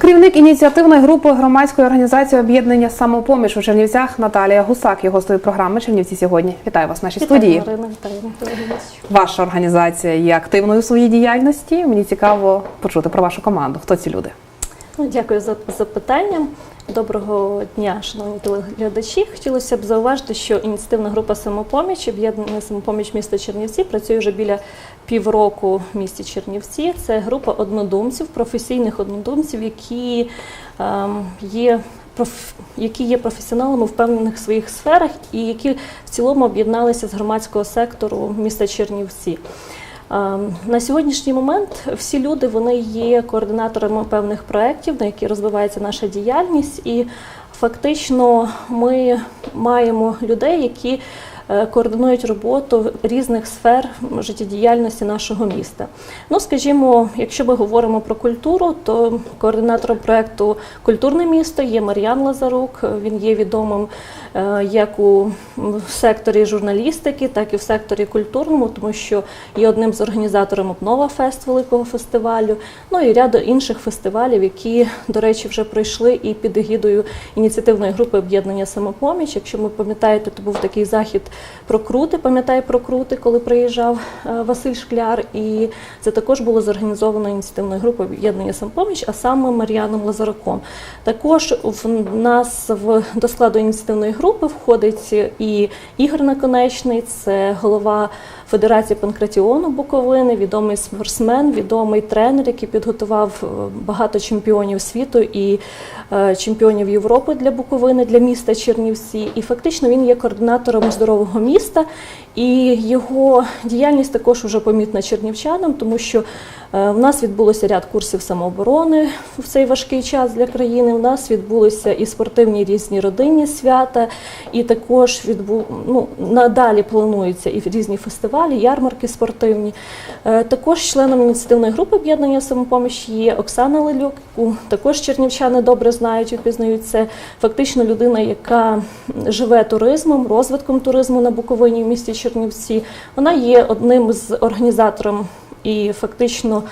Керівник ініціативної групи громадської організації об'єднання самопоміч у Чернівцях Наталія Гусак є гостею програми Чернівці сьогодні. Вітаю вас в нашій студії. Марина. Ваша організація є активною у своїй діяльності. Мені цікаво почути про вашу команду. Хто ці люди? Ну, Дякую за запитання. Доброго дня, шановні телеглядачі. Хотілося б зауважити, що ініціативна група самопоміч, об'єднання самопоміч міста Чернівці, працює вже біля півроку в місті Чернівці. Це група однодумців, професійних однодумців, які ем, є. Які є професіоналами в певних своїх сферах і які в цілому об'єдналися з громадського сектору міста Чернівці. Ем, На сьогоднішній момент всі люди вони є координаторами певних проєктів, на які розвивається наша діяльність, і фактично ми маємо людей, які координують роботу різних сфер життєдіяльності нашого міста. Ну, скажімо, якщо ми говоримо про культуру, то координатором проєкту Культурне місто є Мар'ян Лазарук. Він є відомим е, як у секторі журналістики, так і в секторі культурному, тому що є одним з організаторів Обнова Фест великого фестивалю. Ну і ряду інших фестивалів, які, до речі, вже пройшли і під егідою ініціативної групи об'єднання самопоміч. Якщо ви пам'ятаєте, то був такий захід про крути. Пам'ятаю про коли приїжджав е, Василь Шкляр, і це також було зорганізовано ініціативною групою об'єднання самопоміч, а саме Мар'яном Лазараком. Також в нас в до складу ініціативної групи входить і Ігор Наконечний, це голова Федерації панкратіону Буковини, відомий спортсмен, відомий тренер, який підготував е, багато чемпіонів світу і е, чемпіонів Європи для Буковини, для міста Чернівці. І фактично він є координатором здорового міста. І його діяльність також вже помітна чернівчанам, тому що е, в нас відбулося ряд курсів самооборони в цей важкий час для країни. У нас відбулися і спортивні різні родинні свята, і також відбу... ну, надалі плануються і різні фестивалі, ярмарки спортивні. Е, Також членом ініціативної групи об'єднання самопоміч є Оксана Лелюк, яку також чернівчани добре знають і пізнають. Це фактично людина, яка живе туризмом, розвитком туризму на Буковині в місті Чернівці. Вона є одним з організатором і фактично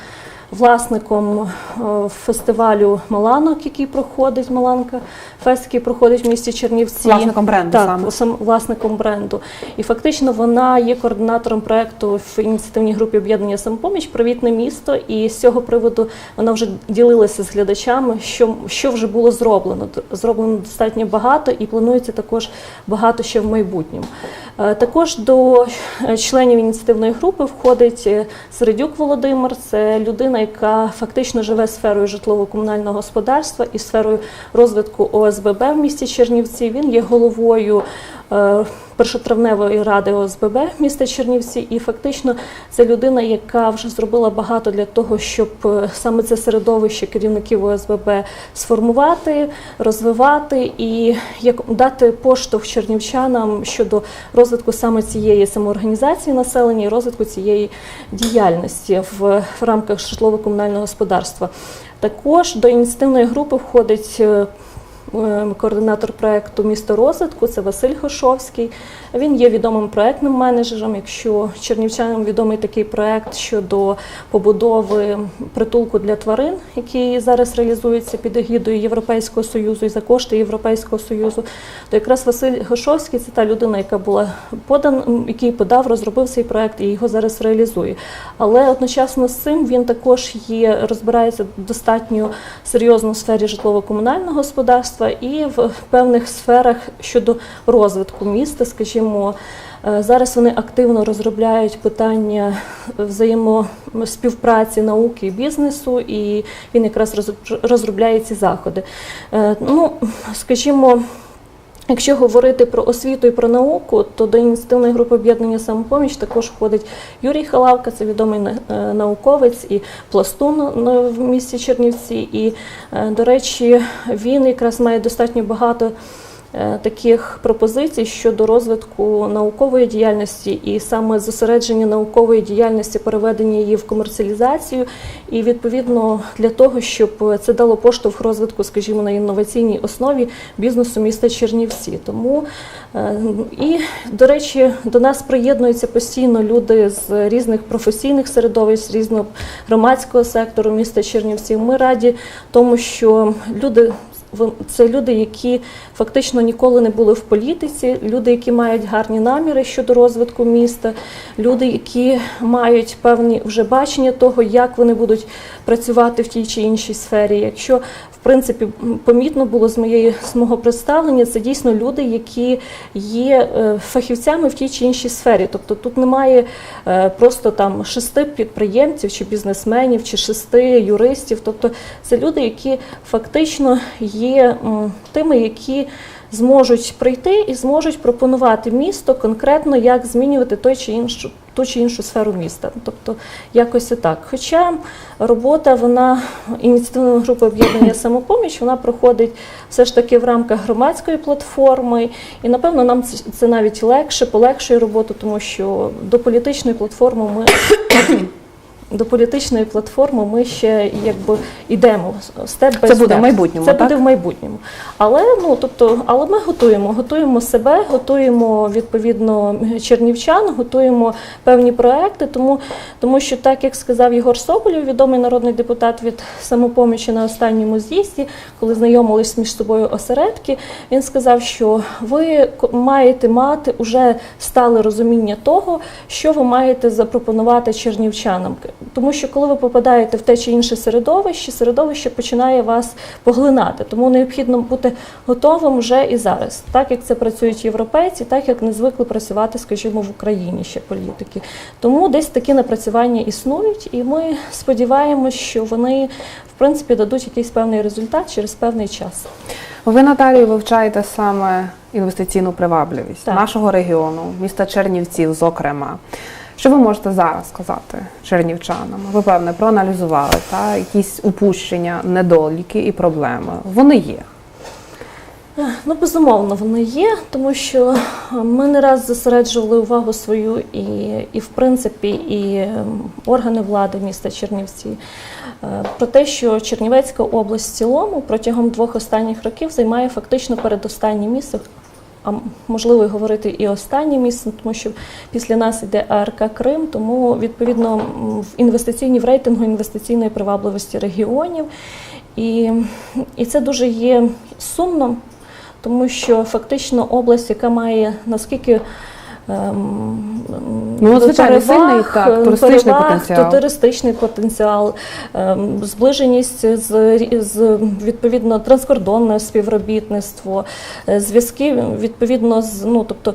власником е, фестивалю Маланок, який проходить Маланка, фест, який проходить в місті Чернівці. Власником бренду так, саме. власником бренду. І фактично вона є координатором проекту в ініціативній групі об'єднання самопоміч Привітне місто. І з цього приводу вона вже ділилася з глядачами, що, що вже було зроблено. Зроблено достатньо багато і планується також багато ще в майбутньому. Е, Також до е, членів ініціативної групи входить Середюк Володимир. Це людина, яка фактично живе сферою житлово-комунального господарства і сферою розвитку ОСББ в місті Чернівці. Він є головою першотравневої ради ОСББ міста Чернівці, і фактично це людина, яка вже зробила багато для того, щоб е, саме це середовище керівників ОСББ сформувати, розвивати і як дати поштовх чернівчанам щодо розвитку саме цієї самоорганізації населення і розвитку цієї діяльності в, рамках житлово-комунального господарства. Також до ініціативної групи входить е, е, координатор проекту місто розвитку, це Василь Хошовський. Він є відомим проектним менеджером. Якщо чернівчанам відомий такий проект щодо побудови притулку для тварин, який зараз реалізується під егідою Європейського союзу і за кошти Європейського союзу, то якраз Василь Гошовський це та людина, яка була подан, який подав, розробив цей проект і його зараз реалізує. Але одночасно з цим він також є, розбирається достатньо серйозно в сфері житлово-комунального господарства і в певних сферах щодо розвитку міста, скажімо. Е, Зараз вони активно розробляють питання взаємоспівпраці науки і бізнесу, і він якраз роз- розробляє ці заходи. Е, Ну, скажімо, Якщо говорити про освіту і про науку, то до ініціативної групи об'єднання самопоміч також входить Юрій Халавка, це відомий е, науковець і пластун в місті Чернівці. І, е, до речі, він якраз має достатньо багато таких пропозицій щодо розвитку наукової діяльності і саме зосередження наукової діяльності, переведення її в комерціалізацію, і відповідно для того, щоб це дало поштовх розвитку, скажімо, на інноваційній основі бізнесу міста Чернівці. Тому е, і до речі, до нас приєднуються постійно люди з різних професійних середовищ, з різного громадського сектору міста Чернівці. Ми раді тому, що люди. Це люди, які фактично ніколи не були в політиці, люди, які мають гарні наміри щодо розвитку міста, люди, які мають певні вже бачення того, як вони будуть працювати в тій чи іншій сфері. Якщо в принципі помітно було з моєї з мого представлення, це дійсно люди, які є е, фахівцями в тій чи іншій сфері. Тобто тут немає е, просто там шести підприємців чи бізнесменів, чи шести юристів. Тобто це люди, які фактично є тими, які зможуть прийти і зможуть пропонувати місто конкретно, як змінювати той чи іншу ту чи іншу сферу міста. Тобто якось і так. Хоча робота вона ініціативної групи об'єднання самопоміч вона проходить все ж таки в рамках громадської платформи, і напевно нам це навіть легше, полегшує роботу, тому що до політичної платформи ми. До політичної платформи ми ще якби йдемо степ Це буде в майбутньому, Це так? буде в майбутньому. Але ну тобто, але ми готуємо, готуємо себе, готуємо відповідно чернівчан, готуємо певні проекти. Тому, тому що, так як сказав Єгор Соболєв, відомий народний депутат від самопомічі на останньому з'їзді, коли знайомились між собою осередки, він сказав, що ви маєте мати уже стале розуміння того, що ви маєте запропонувати чернівчанам. Тому що коли ви попадаєте в те чи інше середовище, середовище починає вас поглинати. Тому необхідно бути готовим вже і зараз, так як це працюють європейці, так як не звикли працювати, скажімо, в Україні ще політики. Тому десь такі напрацювання існують, і ми сподіваємось, що вони в принципі дадуть якийсь певний результат через певний час. Ви, Наталію, вивчаєте саме інвестиційну привабливість Так. нашого регіону, міста Чернівців, зокрема. Що ви можете зараз сказати чернівчанам? Ви певне проаналізували та якісь упущення, недоліки і проблеми. Вони є. Ну, безумовно, вони є, тому що ми не раз зосереджували увагу свою і, і в принципі, і органи влади міста Чернівці е, про те, що Чернівецька область в цілому протягом двох останніх років займає фактично передостаннє місце. А можливо і говорити і останнє місце, тому що після нас йде АРК Крим, тому відповідно в інвестиційні в рейтингу інвестиційної привабливості регіонів. І, і це дуже є сумно, тому що фактично область, яка має наскільки Ну, звичайно, сильний, так, туристичний переваг, потенціал. туристичний потенціал, ем, зближеність з, з відповідно транскордонне співробітництво, е, зв'язки відповідно з ну тобто.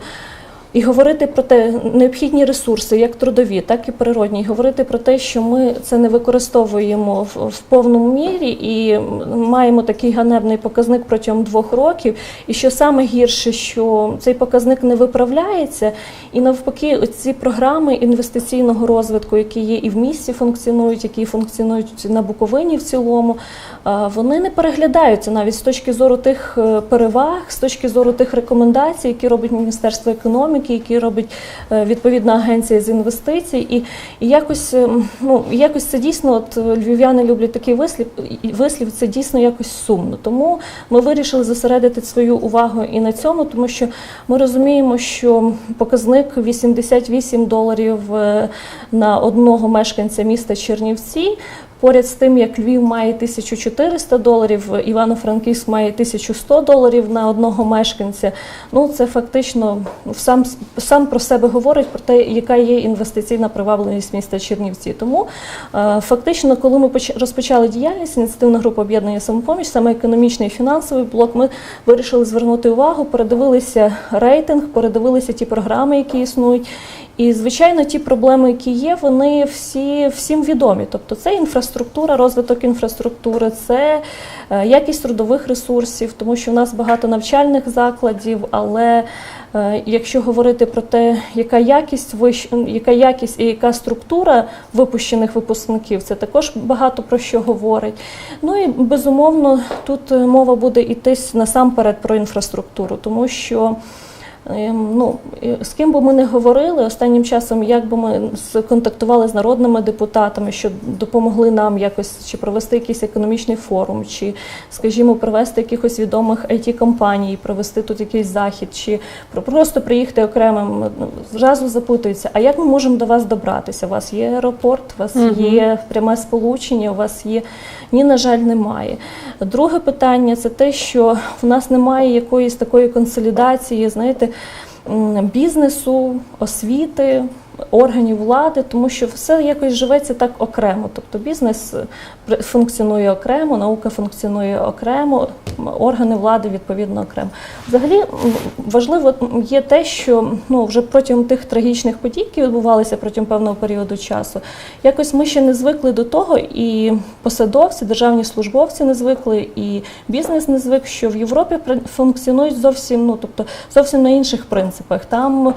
І говорити про те, необхідні ресурси, як трудові, так і природні, і говорити про те, що ми це не використовуємо в, в повному мірі і маємо такий ганебний показник протягом двох років. І що саме гірше, що цей показник не виправляється, і навпаки, ці програми інвестиційного розвитку, які є і в місті функціонують, які функціонують на Буковині в цілому, вони не переглядаються навіть з точки зору тих е, переваг, з точки зору тих рекомендацій, які робить Міністерство економіки, які робить е, відповідна агенція з інвестицій. І, і якось, ем, ну, якось це дійсно, от львів'яни люблять такий вислів, вислів, це дійсно якось сумно. Тому ми вирішили зосередити свою увагу і на цьому, тому що ми розуміємо, що показник 88 доларів е, на одного мешканця міста Чернівці. Поряд з тим, як Львів має 1400 доларів, Івано-Франківськ має 1100 доларів на одного мешканця. Ну це фактично сам сам про себе говорить про те, яка є інвестиційна привабливість міста Чернівці. Тому е, фактично, коли ми поч- розпочали діяльність, ініціативна група об'єднання самопоміч, саме економічний і фінансовий блок, ми вирішили звернути увагу, передивилися рейтинг, передивилися ті програми, які існують. І звичайно, ті проблеми, які є, вони всі всім відомі. Тобто, це інфраструктура, розвиток інфраструктури, це е, якість трудових ресурсів, тому що в нас багато навчальних закладів, але е, якщо говорити про те, яка якість яка якість і яка структура випущених випускників, це також багато про що говорить. Ну і безумовно тут е, мова буде йтись насамперед про інфраструктуру, тому що. Ем, Ну, з ким би ми не говорили останнім часом, як би ми контактували з народними депутатами, що допомогли нам якось чи провести якийсь економічний форум, чи, скажімо, привести якихось відомих it компаній провести тут якийсь захід, чи просто приїхати окремим, ну, зразу запитуються, а як ми можемо до вас добратися? У вас є аеропорт, у вас Мгм. є пряме сполучення, у вас є. Ні, на жаль, немає. Друге питання це те, що в нас немає якоїсь такої консолідації, знаєте, бізнесу, освіти, органів влади, тому що все якось живеться так окремо. Тобто бізнес е, функціонує окремо, наука функціонує окремо, органи влади відповідно окремо. Взагалі важливо є те, що ну вже протягом тих трагічних подій, які відбувалися протягом певного періоду часу, якось ми ще не звикли до того, і посадовці, державні службовці не звикли, і бізнес не звик, що в Європі функціонують зовсім, ну тобто зовсім на інших принципах. Там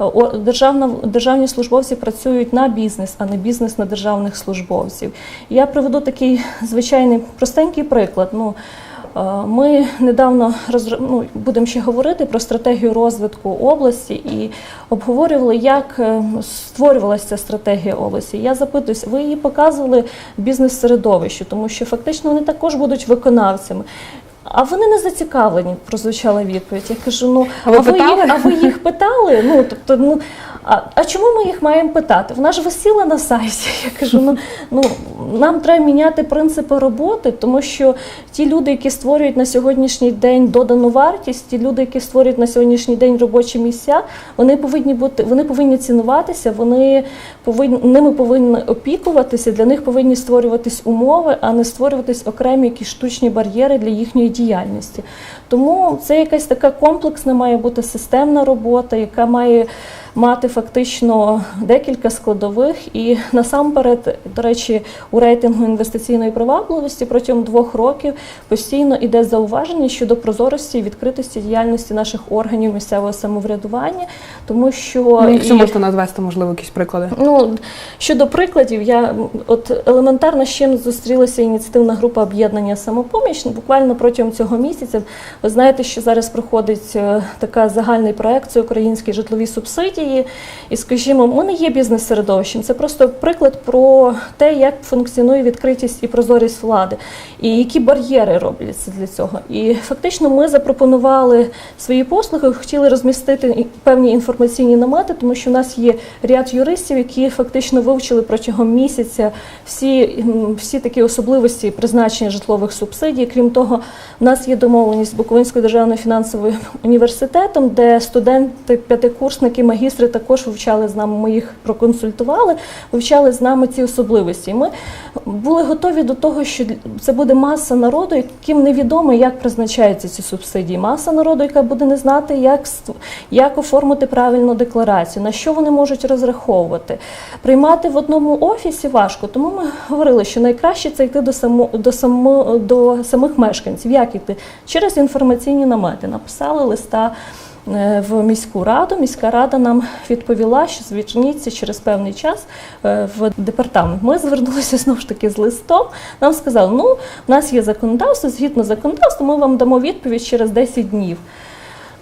е, державна державні службовці працюють на бізнес, а не бізнес на державних службовців. Я приведу такий звичайний простенький приклад. Ну е, ми недавно ну, будемо ще говорити про стратегію розвитку області і обговорювали, як е, створювалася стратегія області. Я запитуюсь, ви її показували бізнес-середовищу, тому що фактично вони також будуть виконавцями. А вони не зацікавлені, прозвучала відповідь. Я кажу: ну А ви ви їх, а ви їх питали? Ну тобто, ну а, а чому ми їх маємо питати? Вона ж висіла на сайті. Я кажу, ну ну нам треба міняти принципи роботи, тому що ті люди, які створюють на сьогоднішній день додану вартість, ті люди, які створюють на сьогоднішній день робочі місця, вони повинні бути, вони повинні цінуватися, вони повинні ними повинні опікуватися. Для них повинні створюватись умови, а не створюватись окремі якісь штучні бар'єри для їхньої діяльності. Тому це якась така комплексна має бути системна робота, яка має мати фактично декілька складових. І насамперед, до речі, у рейтингу інвестиційної привабливості протягом двох років постійно іде зауваження щодо прозорості і відкритості діяльності наших органів місцевого самоврядування, тому що Ну, якщо і- можете назвести, можливо, якісь приклади. Ну щодо прикладів, я от елементарно з чим зустрілася ініціативна група об'єднання самопоміч. Ну, Буквально протягом цього місяця. Ви знаєте, що зараз проходить е, така загальний проект це українські житлові субсидії. І скажімо, ми не є бізнес-середовищем. Це просто приклад про те, як функціонує відкритість і прозорість влади, і які бар'єри робляться для цього. І фактично ми запропонували свої послуги, хотіли розмістити певні інформаційні намети, тому що у нас є ряд юристів, які фактично вивчили протягом місяця всі, всі такі особливості призначення житлових субсидій. Крім того, у нас є домовленість з Буковинською державною фінансовою університетом, де студенти, п'ятикурсники, магістри також вивчали з нами. Ми їх проконсультували, вивчали з нами ці особливості. І ми були готові до того, що це буде маса народу, яким невідомо, як призначаються ці субсидії. Маса народу, яка буде не знати, як, як оформити правильну декларацію, на що вони можуть розраховувати. Приймати в одному офісі важко, тому ми говорили, що найкраще це йти до само, до, само, до самих мешканців. Як йти? Через інформаційні намети. Написали листа. Е, В міську раду міська рада нам відповіла, що звільніться через певний час е, в департамент. Ми звернулися знову ж таки з листом. Нам сказали, ну у нас є законодавство, згідно законодавства, ми вам дамо відповідь через 10 днів.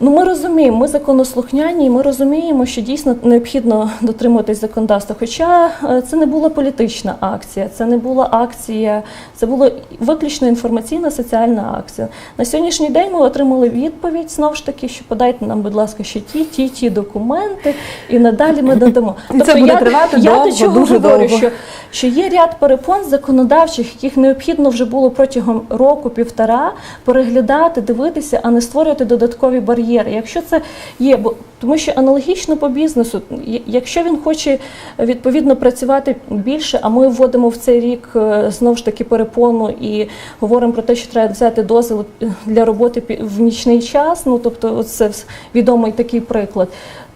Ну, ми розуміємо, ми законослухняні, і ми розуміємо, що дійсно необхідно дотримуватись законодавства. Хоча е, це не була політична акція, це не була акція, це була виключно інформаційна соціальна акція. На сьогоднішній день ми отримали відповідь знову ж таки, що подайте нам, будь ласка, ще ті, ті, ті документи, і надалі ми надамо. І це буде я, тривати я довго, до чого дуже говорю, довго. що що є ряд перепон законодавчих, яких необхідно вже було протягом року-півтора переглядати, дивитися, а не створювати додаткові бар'єри. Якщо це є, бо тому що аналогічно по бізнесу, якщо він хоче відповідно працювати більше, а ми вводимо в цей рік е, знову ж таки перепону і говоримо про те, що треба взяти дозвіл для роботи в нічний час. Ну тобто, це відомий такий приклад.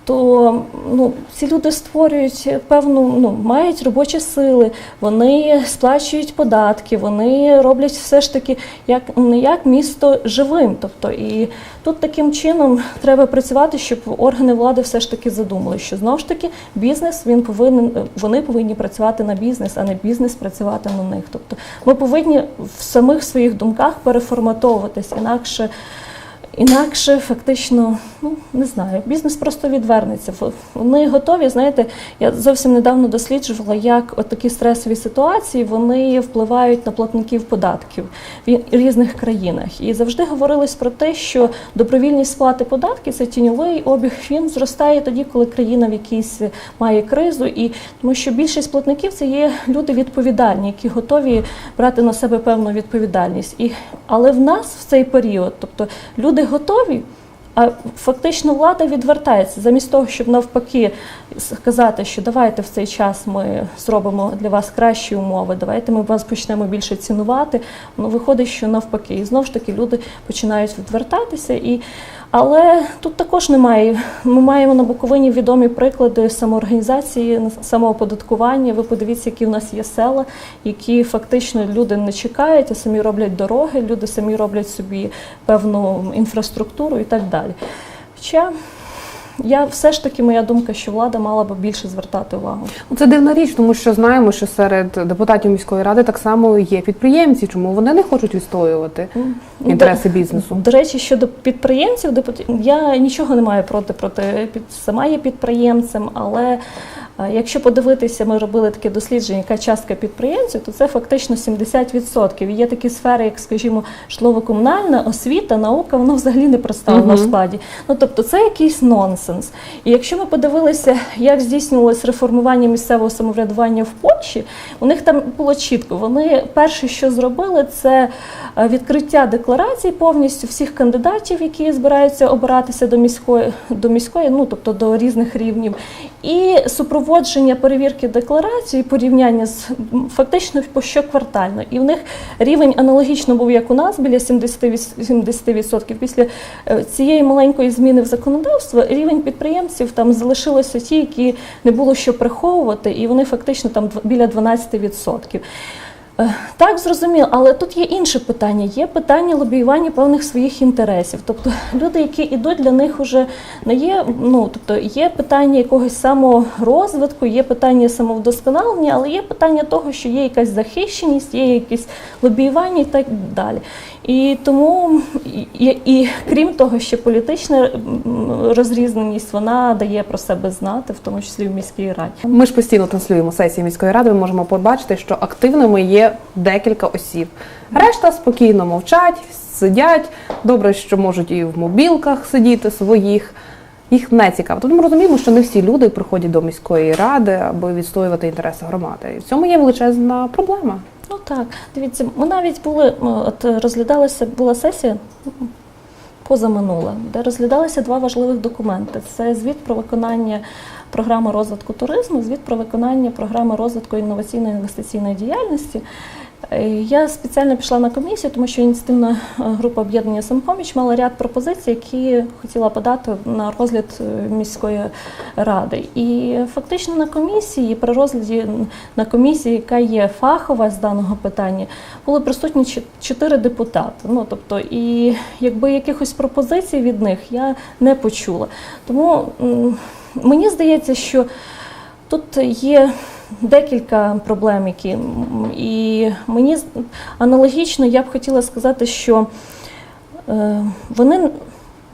То ну, ці люди створюють певну, ну, мають робочі сили, вони сплачують податки, вони роблять все ж таки як не як місто живим. Тобто, і тут таким чином треба працювати, щоб органи влади все ж таки задумали, що знову ж таки бізнес він повинен, вони повинні працювати на бізнес, а не бізнес працювати на них. Тобто ми повинні в самих своїх думках переформатовуватись, інакше. Інакше фактично, ну не знаю, бізнес просто відвернеться. Вони готові. Знаєте, я зовсім недавно досліджувала, як от такі стресові ситуації вони впливають на платників податків в різних країнах. І завжди говорилось про те, що добровільність сплати податків це тіньовий обіг. Він зростає тоді, коли країна в якійсь має кризу, і тому що більшість платників це є люди відповідальні, які готові брати на себе певну відповідальність. І але в нас в цей період, тобто люди готові. А фактично влада відвертається замість того, щоб навпаки сказати, що давайте в цей час ми зробимо для вас кращі умови, давайте ми вас почнемо більше цінувати. Ну виходить, що навпаки, і знову ж таки люди починають відвертатися. І але тут також немає. Ми маємо на Буковині відомі приклади самоорганізації, самооподаткування. Ви подивіться, які в нас є села, які фактично люди не чекають, а самі роблять дороги, люди самі роблять собі певну інфраструктуру і так далі. Хоча я все ж таки моя думка, що влада мала би більше звертати увагу. Ну, Це дивна річ, тому що знаємо, що серед депутатів міської ради так само є підприємці, чому вони не хочуть відстоювати інтереси бізнесу. До речі, щодо підприємців, я нічого не маю проти проти під сама є підприємцем, але е, якщо подивитися, ми робили таке дослідження, яка частка підприємців, то це фактично 70%. І є такі сфери, як, скажімо, житлово-комунальна, освіта, наука, воно взагалі не представлено в складі. Ну тобто це якийсь нонсенс. І якщо ми подивилися, як здійснювалось реформування місцевого самоврядування в Польщі, у них там було чітко. Вони перше, що зробили, це е, відкриття декларацій повністю всіх кандидатів, які збираються обиратися до міської до міської, ну тобто до різних рівнів, і супроводження перевірки декларацій, порівняння з фактично щоквартально. І в них рівень аналогічно був як у нас, біля 70%. 70%. Після е, цієї маленької зміни в законодавство рівень підприємців там залишилося ті, які не було що приховувати, і вони фактично там біля 12%. Е, Так, зрозуміло, але тут є інше питання. Є питання лобіювання певних своїх інтересів. Тобто люди, які йдуть, для них вже не є. Ну тобто є питання якогось саморозвитку, є питання самовдосконалення, але є питання того, що є якась захищеність, є якесь лобіювання і так далі. І тому і, і, крім того, ще політична розрізненість вона дає про себе знати, в тому числі в міській раді. Ми ж постійно транслюємо сесії міської ради. Ми можемо побачити, що активними є декілька осіб. Решта спокійно мовчать, сидять. Добре, що можуть і в мобілках сидіти своїх. Їх не цікаво. Тут ми розуміємо, що не всі люди приходять до міської ради, аби відстоювати інтереси громади. І в цьому є величезна проблема. Ну так, дивіться, ми навіть були, от розглядалася, була сесія позаминула, де розглядалися два важливих документи: це звіт про виконання програми розвитку туризму, звіт про виконання програми розвитку інноваційної інвестиційної діяльності. Е, Я спеціально пішла на комісію, тому що ініціативна е, група об'єднання самопоміч мала ряд пропозицій, які хотіла подати на розгляд е, міської ради. І фактично на комісії, при розгляді на комісії, яка є фахова з даного питання, були присутні чо- чотири депутати. Ну тобто, і якби якихось пропозицій від них я не почула. Тому мені здається, що тут є декілька проблем, які і мені аналогічно я б хотіла сказати, що е, вони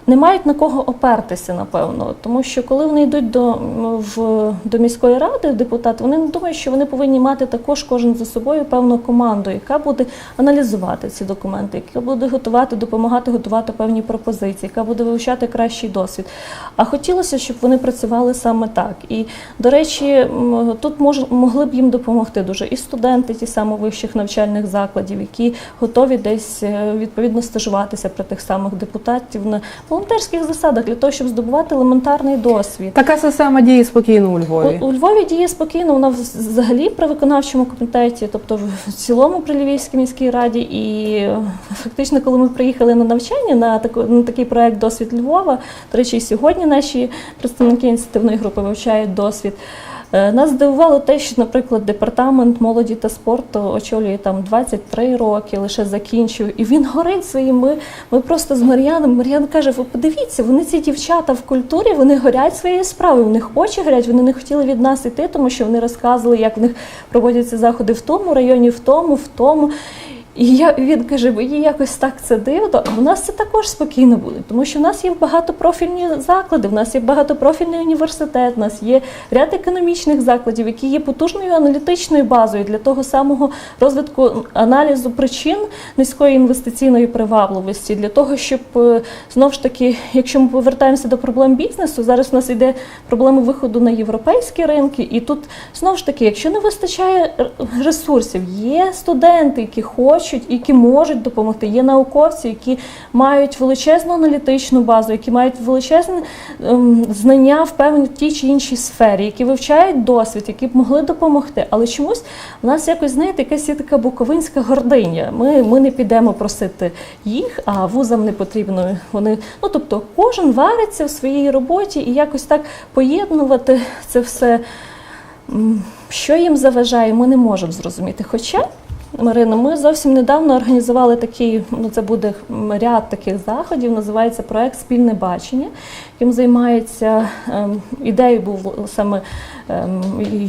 не мають на кого опертися, напевно, тому що коли вони йдуть до, в, до міської ради, депутати, вони не думають, що вони повинні мати також кожен за собою певну команду, яка буде аналізувати ці документи, яка буде готувати, допомагати готувати певні пропозиції, яка буде вивчати кращий досвід. А хотілося, щоб вони працювали саме так. І, до речі, тут мож, могли б їм допомогти дуже і студенти, ті саме вищих навчальних закладів, які готові десь е, відповідно стажуватися при тих самих депутатів. Волонтерських засадах для того, щоб здобувати елементарний досвід. Така система діє спокійно у Львові. У, у Львові діє спокійно, вона взагалі при виконавчому комітеті, тобто в- в цілому при Львівській міській раді. І е, фактично, коли ми приїхали на навчання на, таку, на такий проект Досвід Львова, до речі, і сьогодні наші представники ініціативної групи вивчають досвід. Е, Нас здивувало те, що, наприклад, департамент молоді та спорту очолює там 23 роки, лише закінчив, і він горить своїм. Ми, ми просто з Мар'яном. Мар'ян каже: ви подивіться, вони ці дівчата в культурі, вони горять своєю справою. У них очі горять, вони не хотіли від нас іти, тому що вони розказували, як в них проводяться заходи в тому районі, в тому, в тому. І я він каже, мені якось так це дивно. А в нас це також спокійно буде, тому що в нас є багатопрофільні заклади, в нас є багатопрофільний університет, в нас є ряд економічних закладів, які є потужною аналітичною базою для того самого розвитку аналізу причин низької інвестиційної привабливості, для того, щоб е, знову ж таки, якщо ми повертаємося до проблем бізнесу, зараз у нас йде проблема виходу на європейські ринки, і тут знову ж таки, якщо не вистачає ресурсів, є студенти, які хочуть, які можуть допомогти, є науковці, які мають величезну аналітичну базу, які мають величезне ем, знання в певній тій чи іншій сфері, які вивчають досвід, які б могли допомогти. Але чомусь в нас якось знаєте, якась є така буковинська гординя. Ми, ми не підемо просити їх, а вузам не потрібно. Вони ну тобто кожен вариться в своїй роботі і якось так поєднувати це все. Що їм заважає, ми не можемо зрозуміти. Хоча, Марина, ми зовсім недавно організували такий, ну це буде ряд таких заходів, називається проект Спільне бачення, яким займається ем, ідеєю був саме ем,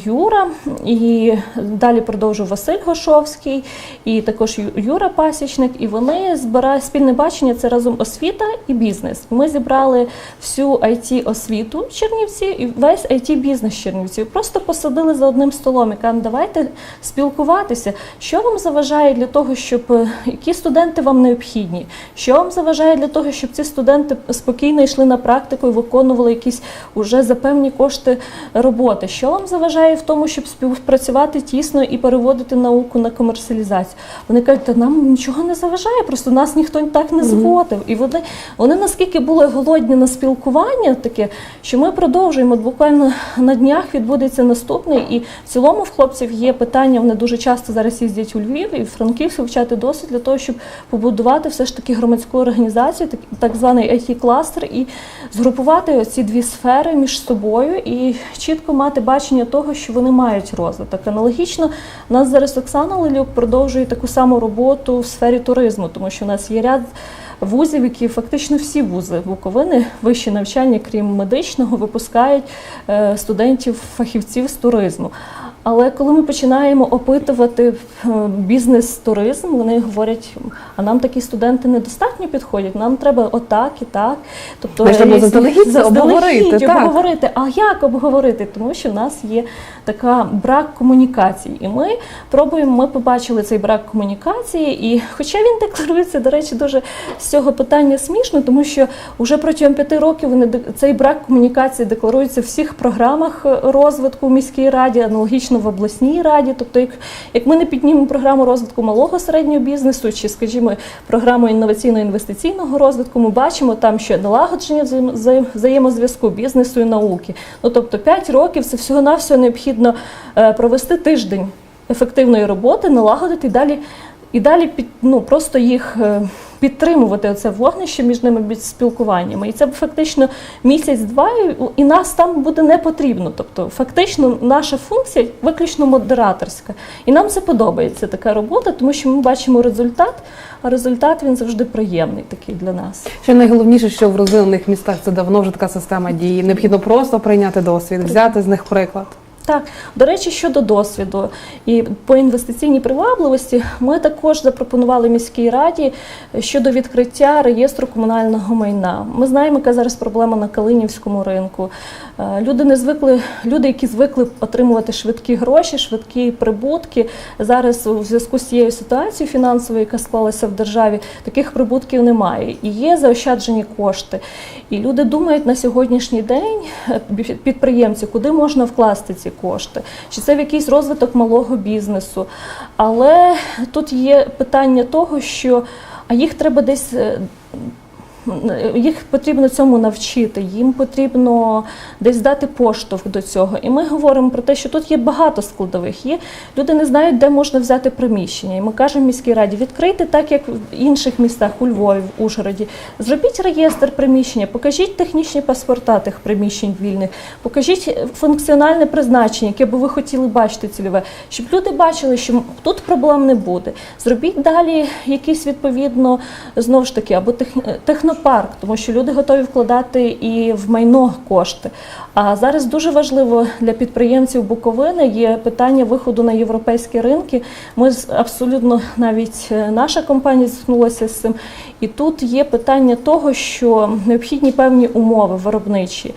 Юра, і далі продовжив Василь Гошовський, і також Юра Пасічник. І вони збирають спільне бачення це разом освіта і бізнес. Ми зібрали всю it освіту Чернівці і весь it бізнес Чернівців. Просто посадили за одним столом і кажемо, давайте спілкуватися. Що вам заважає для того, щоб е, які студенти вам необхідні? Що вам заважає для того, щоб ці студенти спокійно йшли на практику і виконували якісь уже за певні кошти роботи? Що вам заважає в тому, щоб співпрацювати тісно і переводити науку на комерціалізацію? Вони кажуть, та нам нічого не заважає, просто нас ніхто так не зводив. І вони, вони наскільки були голодні на спілкування, таке, що ми продовжуємо. От буквально на днях відбудеться наступний, і в цілому в хлопців є питання. Вони дуже часто зараз їздять у Львів і в Франківськ вивчати досвід для того, щоб побудувати все ж таки громадську організацію, так, так званий it кластер і згрупувати оці дві сфери між собою і чітко мати бачення того, що вони мають розвиток. Аналогічно нас зараз Оксана Лелюк продовжує таку саму роботу в сфері туризму, тому що у нас є ряд. Вузів, які фактично всі вузи Буковини, вищі навчання, крім медичного, випускають е, студентів-фахівців з туризму. Але коли ми починаємо опитувати е, бізнес-туризм, вони говорять, а нам такі студенти недостатньо підходять, нам треба отак і так. Тобто заздалегідь обговорити, обговорити. А як обговорити? Тому що в нас є така брак комунікації. І ми пробуємо, ми побачили цей брак комунікації, і хоча він декларується, до речі, дуже з цього питання смішно, тому що вже протягом п'яти років вони цей брак комунікації декларується в всіх програмах е, розвитку в міській раді, аналогічно в обласній раді. Тобто, як, як ми не піднімемо програму розвитку малого середнього бізнесу, чи, скажімо, програму інноваційно-інвестиційного розвитку, ми бачимо там, що налагодження взаєм- взаєм- взаємозв'язку бізнесу і науки. Ну тобто 5 років це всього-навсього необхідно е, провести тиждень ефективної роботи, налагодити і далі. І далі під, ну, просто їх е, підтримувати оце вогнище між ними під спілкуваннями. І це фактично місяць-два, і, і нас там буде не потрібно. Тобто, фактично, наша функція виключно модераторська. І нам це подобається така робота, тому що ми бачимо результат, а результат він завжди приємний такий для нас. Що найголовніше, що в розвинених містах це давно вже така система дії. Необхідно просто прийняти досвід, взяти з них приклад. Так, до речі, щодо досвіду і по інвестиційній привабливості, ми також запропонували міській раді щодо відкриття реєстру комунального майна. Ми знаємо, яка зараз проблема на Калинівському ринку. Е, Люди не звикли, люди, які звикли отримувати швидкі гроші, швидкі прибутки. Зараз у зв'язку з цією ситуацією фінансовою, яка склалася в державі, таких прибутків немає. І є заощаджені кошти. І люди думають на сьогоднішній день е, підприємці, куди можна вкласти ці кошти, чи це в якийсь розвиток малого бізнесу. Але тут є питання того, що а їх треба десь. Е, їх потрібно цьому навчити, їм потрібно десь дати поштовх до цього. І ми говоримо про те, що тут є багато складових. Є люди не знають, де можна взяти приміщення. І ми кажемо міській раді, відкрийте так, як в інших містах у Львові, в Ужгороді. Зробіть реєстр приміщення, покажіть технічні паспорта тих приміщень вільних, покажіть функціональне призначення, яке би ви хотіли бачити цільове, щоб люди бачили, що тут проблем не буде. Зробіть далі якийсь відповідно знову ж таки або тех- технопарк, тому що люди готові вкладати і в майно кошти. А зараз дуже важливо для підприємців Буковини є питання виходу на європейські ринки. Ми з- абсолютно навіть е, наша компанія зіткнулася з цим. І тут є питання того, що необхідні певні умови виробничі.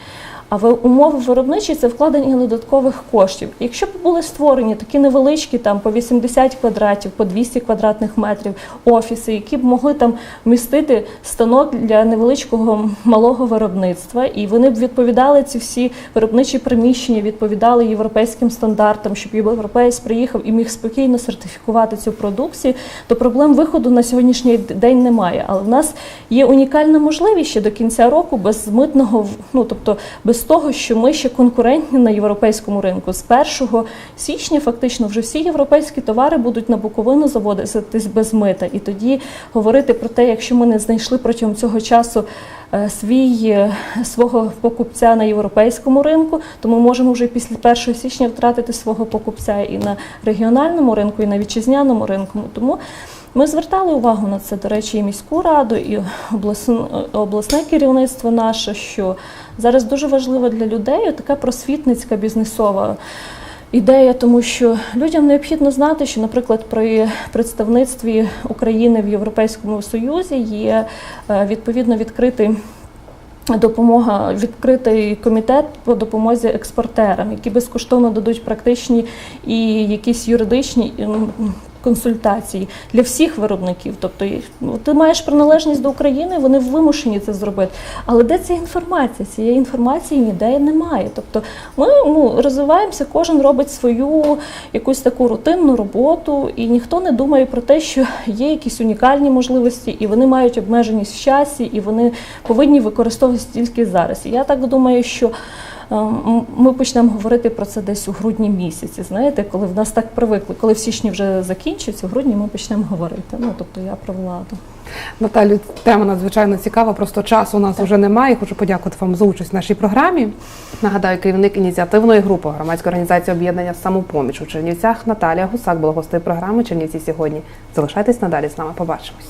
А ви- умови виробничі це вкладення додаткових коштів. Якщо б були створені такі невеличкі, там по 80 квадратів, по 200 квадратних метрів офіси, які б могли там вмістити станок для невеличкого малого виробництва, і вони б відповідали ці всі виробничі приміщення, відповідали європейським стандартам, щоб європейськ приїхав і міг спокійно сертифікувати цю продукцію, то проблем виходу на сьогоднішній день немає. Але в нас є унікальна можливість ще до кінця року без митного, ну тобто без того, що ми ще конкурентні на європейському ринку. З 1 січня фактично вже всі європейські товари будуть на Буковину заводитись без мита. І тоді говорити про те, якщо ми не знайшли протягом цього часу е, свій е, свого покупця на європейському ринку, то ми можемо вже після 1 січня втратити свого покупця і на регіональному ринку, і на вітчизняному ринку. Тому ми звертали увагу на це, до речі, і міську раду, і обласне, керівництво наше, що зараз дуже важливо для людей така просвітницька бізнесова. Ідея, тому що людям необхідно знати, що, наприклад, при представництві України в Європейському Союзі є е, відповідно відкритий допомога, відкритий комітет по допомозі експортерам, які безкоштовно дадуть практичні і якісь юридичні консультації для всіх виробників. Тобто ну, ти маєш приналежність до України, вони вимушені це зробити. Але де ця інформація? Цієї інформації ніде немає. Тобто ми ну, розвиваємося, кожен робить свою якусь таку рутинну роботу, і ніхто не думає про те, що є якісь унікальні можливості, і вони мають обмеженість в часі, і вони повинні використовуватися тільки зараз. Я так думаю, що. Е, Ми почнемо говорити про це десь у грудні місяці. Знаєте, коли в нас так привикли, коли в січні вже закінчиться, у грудні ми почнемо говорити. Ну тобто я про владу. Наталю, тема надзвичайно цікава, просто часу у нас вже немає. Хочу подякувати вам за участь в нашій програмі. Нагадаю, керівник ініціативної групи громадської організації об'єднання самопоміч у Чернівцях Наталія Гусак була гостею програми Чернівці сьогодні. Залишайтесь надалі з нами. Побачимось.